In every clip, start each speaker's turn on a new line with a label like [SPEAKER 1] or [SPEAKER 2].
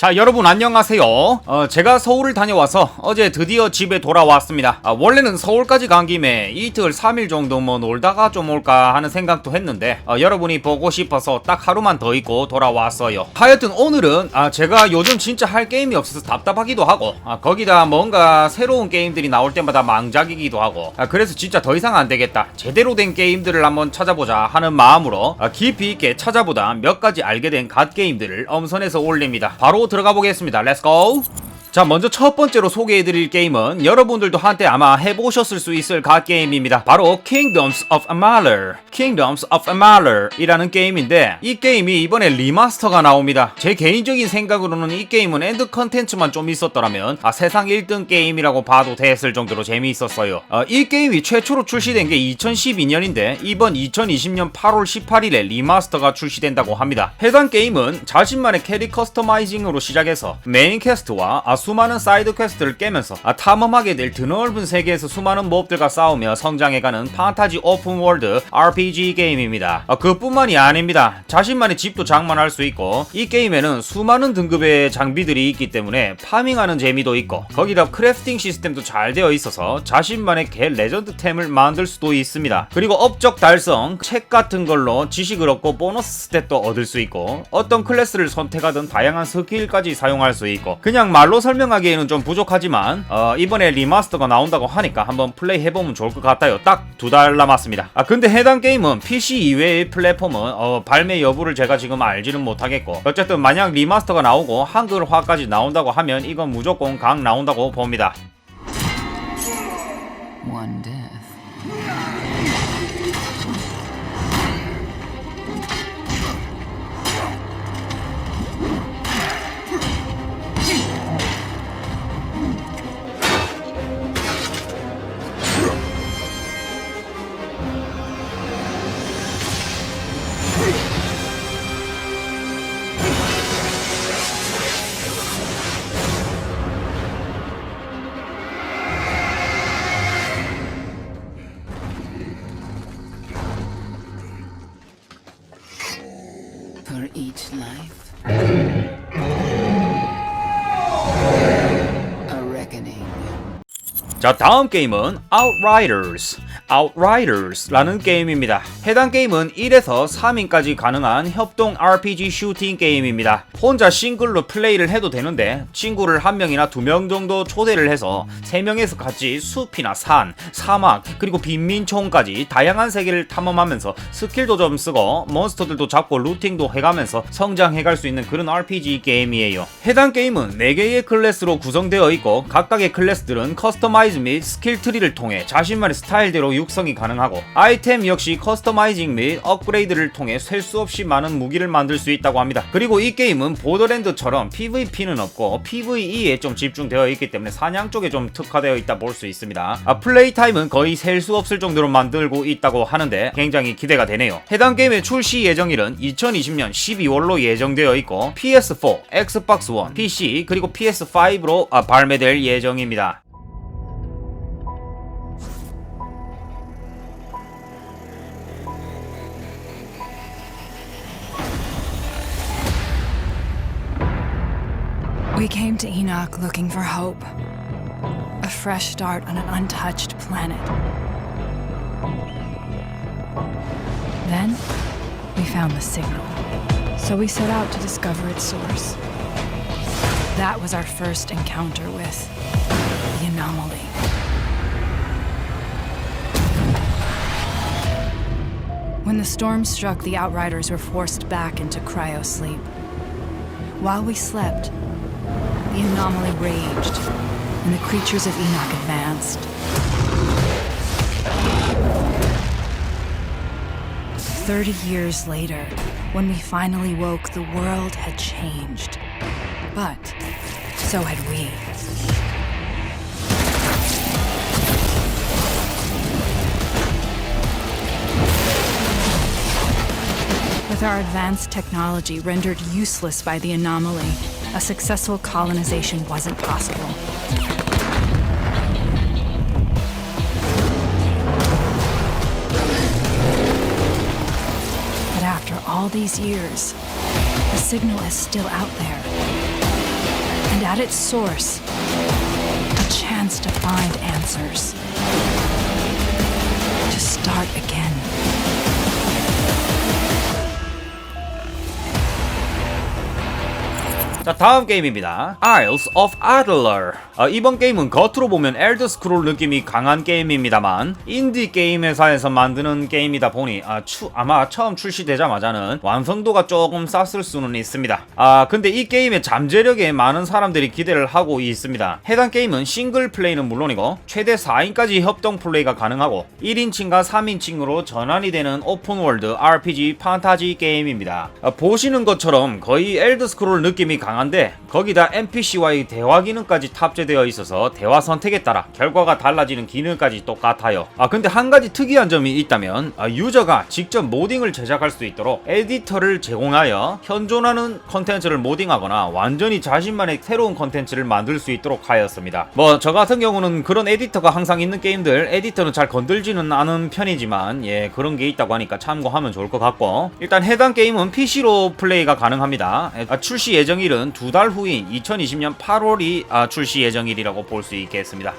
[SPEAKER 1] 자 여러분 안녕하세요. 어, 제가 서울을 다녀와서 어제 드디어 집에 돌아왔습니다. 아, 원래는 서울까지 간 김에 이틀 3일 정도 뭐 놀다가 좀 올까 하는 생각도 했는데 어, 여러분이 보고 싶어서 딱 하루만 더 있고 돌아왔어요. 하여튼 오늘은 아, 제가 요즘 진짜 할 게임이 없어서 답답하기도 하고 아, 거기다 뭔가 새로운 게임들이 나올 때마다 망작이기도 하고 아, 그래서 진짜 더 이상 안 되겠다. 제대로 된 게임들을 한번 찾아보자 하는 마음으로 아, 깊이 있게 찾아보다 몇 가지 알게 된 갓 게임들을 엄선해서 올립니다. 바로 들어가 보겠습니다. 렛츠고! 자 먼저 첫 번째로 소개해드릴 게임은 여러분들도 한때 아마 해보셨을 수 있을 갓 게임입니다. 바로 Kingdoms of Amalur, Kingdoms of Amalur 이라는 게임인데 이 게임이 이번에 리마스터가 나옵니다. 제 개인적인 생각으로는 이 게임은 엔드 컨텐츠만 좀 있었더라면 아, 세상 1등 게임이라고 봐도 됐을 정도로 재미있었어요. 어, 이 게임이 최초로 출시된 게 2012년인데 이번 2020년 8월 18일에 리마스터가 출시된다고 합니다. 해당 게임은 자신만의 캐릭 커스터마이징으로 시작해서 메인 퀘스트와 아, 수많은 사이드 퀘스트를 깨면서 아, 탐험하게 될 드넓은 세계에서 수많은 몹들과 싸우며 성장해가는 판타지 오픈 월드 RPG 게임입니다. 아, 그뿐만이 아닙니다. 자신만의 집도 장만할 수 있고 이 게임에는 수많은 등급의 장비들이 있기 때문에 파밍하는 재미도 있고 거기다 크래프팅 시스템도 잘 되어 있어서 자신만의 개 레전드템을 만들 수도 있습니다. 그리고 업적 달성, 책 같은 걸로 지식을 얻고 보너스 스탯도 얻을 수 있고 어떤 클래스를 선택하든 다양한 스킬까지 사용할 수 있고 그냥 말로 설명하기에는 좀 부족하지만 어, 이번에 리마스터가 나온다고 하니까 한번 플레이 해보면 좋을 것 같아요. 딱 두 달 남았습니다. 아 근데 해당 게임은 PC 이외의 플랫폼은 어, 발매 여부를 제가 지금 알지는 못하겠고 어쨌든 만약 리마스터가 나오고 한글화까지 나온다고 하면 이건 무조건 강 나온다고 봅니다.
[SPEAKER 2] One death. For each life, a reckoning.
[SPEAKER 1] 자 다음 게임은 Outriders Outriders라는 게임입니다. 해당 게임은 1에서 3인까지 가능한 협동 RPG 슈팅 게임입니다. 혼자 싱글로 플레이를 해도 되는데 친구를 한 명이나 두 명 정도 초대를 해서 세 명에서 같이 숲이나 산, 사막 그리고 빈민촌까지 다양한 세계를 탐험하면서 스킬도 좀 쓰고 몬스터들도 잡고 루팅도 해가면서 성장해갈 수 있는 그런 RPG 게임이에요. 해당 게임은 4개의 클래스로 구성되어 있고 각각의 클래스들은 커스터마이즈 및 스킬 트리를 통해 자신만의 스타일대로 육성이 가능하고 아이템 역시 커스터마이징 및 업그레이드를 통해 셀 수 없이 많은 무기를 만들 수 있다고 합니다. 그리고 이 게임은 보더랜드처럼 PVP는 없고 PVE에 좀 집중되어 있기 때문에 사냥 쪽에 좀 특화되어 있다 볼 수 있습니다. 아, 플레이 타임은 거의 셀 수 없을 정도로 만들고 있다고 하는데 굉장히 기대가 되네요. 해당 게임의 출시 예정일은 2020년 12월로 예정되어 있고 PS4, 엑스박스 원, PC 그리고 PS5로 아, 발매될 예정입니다.
[SPEAKER 3] We came to Enoch looking for hope. A fresh start on an untouched planet. Then, we found the signal. So we set out to discover its source. That was our first encounter with the anomaly. When the storm struck, the Outriders were forced back into cryosleep. While we slept, the anomaly raged, and the creatures of Enoch advanced. Thirty years later, when we finally woke, the world had changed. But so had we. With our advanced technology rendered useless by the anomaly, a successful colonization wasn't possible. But after all these years, the signal is still out there. And at its source, a chance to find answers. To start again.
[SPEAKER 1] 자 다음 게임입니다. Isles of Adler. 어, 이번 게임은 겉으로 보면 엘더 스크롤 느낌이 강한 게임입니다만 인디 게임 회사에서 만드는 게임이다 보니 아, 추, 아마 처음 출시되자마자는 완성도가 조금 쌌을 수는 있습니다. 아 근데 이 게임의 잠재력에 많은 사람들이 기대를 하고 있습니다. 해당 게임은 싱글 플레이는 물론이고 최대 4인까지 협동 플레이가 가능하고 1인칭과 3인칭으로 전환이 되는 오픈월드 RPG 판타지 게임입니다. 아, 보시는 것처럼 거의 엘더 스크롤 느낌이 강 한데 거기다 NPC와의 대화 기능까지 탑재되어 있어서 대화 선택에 따라 결과가 달라지는 기능까지 똑같아요. 아 근데 한 가지 특이한 점이 있다면 아, 유저가 직접 모딩을 제작할 수 있도록 에디터를 제공하여 현존하는 컨텐츠를 모딩하거나 완전히 자신만의 새로운 컨텐츠를 만들 수 있도록 하였습니다. 뭐 저 같은 경우는 그런 에디터가 항상 있는 게임들 에디터는 잘 건들지는 않은 편이지만 예 그런 게 있다고 하니까 참고하면 좋을 것 같고 일단 해당 게임은 PC로 플레이가 가능합니다. 아, 출시 예정일은 두 달 후인 2020년 8월이 아, 출시 예정일이라고 볼 수 있겠습니다.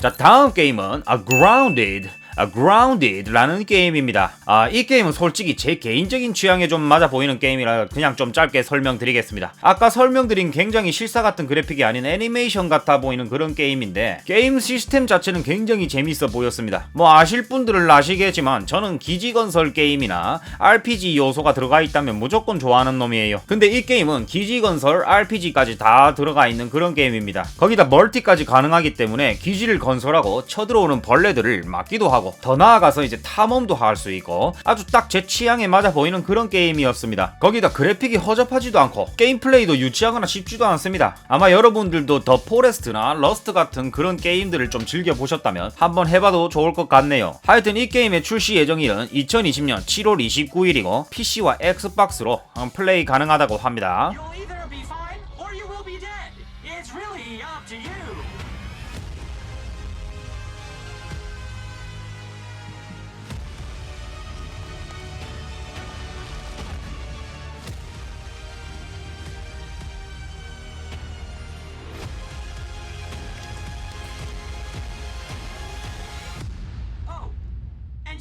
[SPEAKER 1] 자 다음 게임은 아, Grounded 아, Grounded라는 게임입니다. 아, 이 게임은 솔직히 제 개인적인 취향에 좀 맞아 보이는 게임이라 그냥 좀 짧게 설명드리겠습니다. 아까 설명드린 굉장히 실사 같은 그래픽이 아닌 애니메이션 같아 보이는 그런 게임인데 게임 시스템 자체는 굉장히 재밌어 보였습니다. 뭐 아실 분들은 아시겠지만 저는 기지 건설 게임이나 RPG 요소가 들어가 있다면 무조건 좋아하는 놈이에요. 근데 이 게임은 기지 건설, RPG까지 다 들어가 있는 그런 게임입니다. 거기다 멀티까지 가능하기 때문에 기지를 건설하고 쳐들어오는 벌레들을 막기도 하고 더 나아가서 이제 탐험도 할 수 있고 아주 딱 제 취향에 맞아 보이는 그런 게임이었습니다. 거기다 그래픽이 허접하지도 않고 게임 플레이도 유치하거나 쉽지도 않습니다. 아마 여러분들도 더 포레스트나 러스트 같은 그런 게임들을 좀 즐겨 보셨다면 한번 해봐도 좋을 것 같네요. 하여튼 이 게임의 출시 예정일은 2020년 7월 29일이고 PC와 엑스박스로 플레이 가능하다고 합니다.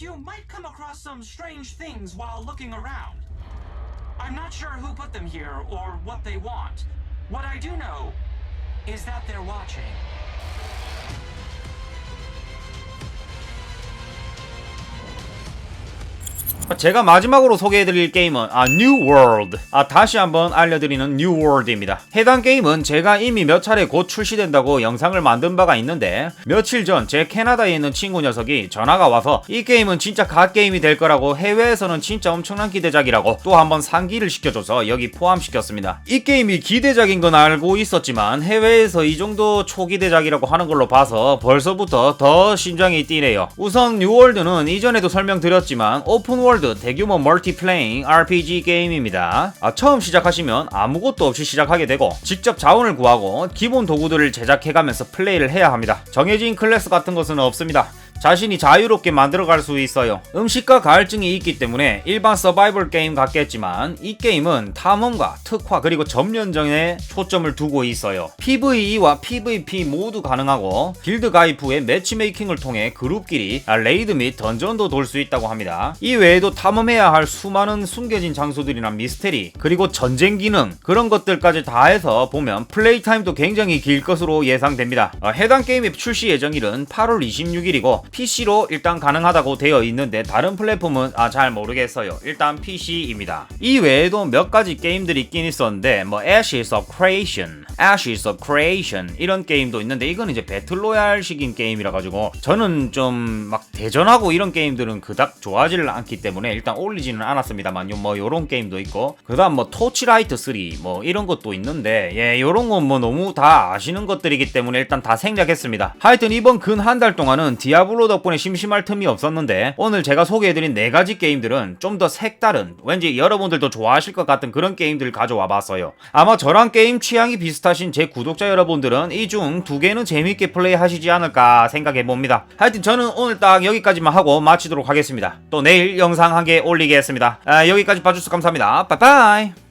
[SPEAKER 4] You might come across some strange things while looking around. I'm not sure who put them here or what they want. What I do know is that they're watching.
[SPEAKER 1] 제가 마지막으로 소개해드릴 게임은 아 New World. 아 다시 한번 알려드리는 New World입니다. 해당 게임은 제가 이미 몇 차례 곧 출시된다고 영상을 만든 바가 있는데 며칠 전 제 캐나다에 있는 친구 녀석이 전화가 와서 이 게임은 진짜 갓게임이 될 거라고 해외에서는 진짜 엄청난 기대작이라고 또 한번 상기를 시켜줘서 여기 포함시켰습니다. 이 게임이 기대작인 건 알고 있었지만 해외에서 이 정도 초기대작이라고 하는 걸로 봐서 벌써부터 더 심장이 뛰네요. 우선 뉴월드는 이전에도 설명드렸지만 오픈월드 대규모 멀티플레잉 RPG 게임입니다. 아, 처음 시작하시면 아무것도 없이 시작하게 되고 직접 자원을 구하고 기본 도구들을 제작해가면서 플레이를 해야 합니다. 정해진 클래스 같은 것은 없습니다. 자신이 자유롭게 만들어갈 수 있어요. 음식과 가을증이 있기 때문에 일반 서바이벌 게임 같겠지만 이 게임은 탐험과 특화 그리고 점령전에 초점을 두고 있어요. PVE와 PVP 모두 가능하고 길드 가입 후에 매치메이킹을 통해 그룹끼리 아, 레이드 및 던전도 돌 수 있다고 합니다. 이 외에도 탐험해야 할 수많은 숨겨진 장소들이나 미스테리 그리고 전쟁 기능 그런 것들까지 다 해서 보면 플레이 타임도 굉장히 길 것으로 예상됩니다. 어, 해당 게임의 출시 예정일은 8월 26일이고 PC로 일단 가능하다고 되어 있는데 다른 플랫폼은 아, 잘 모르겠어요. 일단 PC입니다. 이 외에도 몇 가지 게임들이 있긴 있었는데 뭐 Ashes of Creation, Ashes of Creation 이런 게임도 있는데 이건 이제 배틀로얄식인 게임이라 가지고 저는 좀 막 대전하고 이런 게임들은 그닥 좋아하지를 않기 때문에 일단 올리지는 않았습니다만 요뭐 요런 게임도 있고 그다음 뭐 토치라이트 3 뭐 이런 것도 있는데 예 요런 건 뭐 너무 다 아시는 것들이기 때문에 일단 다 생략했습니다. 하여튼 이번 근 한 달 동안은 디아블로 덕분에 심심할 틈이 없었는데 오늘 제가 소개해드린 네 가지 게임들은 좀 더 색다른 왠지 여러분들도 좋아하실 것 같은 그런 게임들을 가져와 봤어요. 아마 저랑 게임 취향이 비슷하신 제 구독자 여러분들은 이 중 두 개는 재밌게 플레이 하시지 않을까 생각해 봅니다. 하여튼 저는 오늘 딱 여기까지만 하고 마치도록 하겠습니다. 또 내일 영상 한 개 올리겠습니다. 아, 여기까지 봐주셔서 감사합니다. 빠이빠이.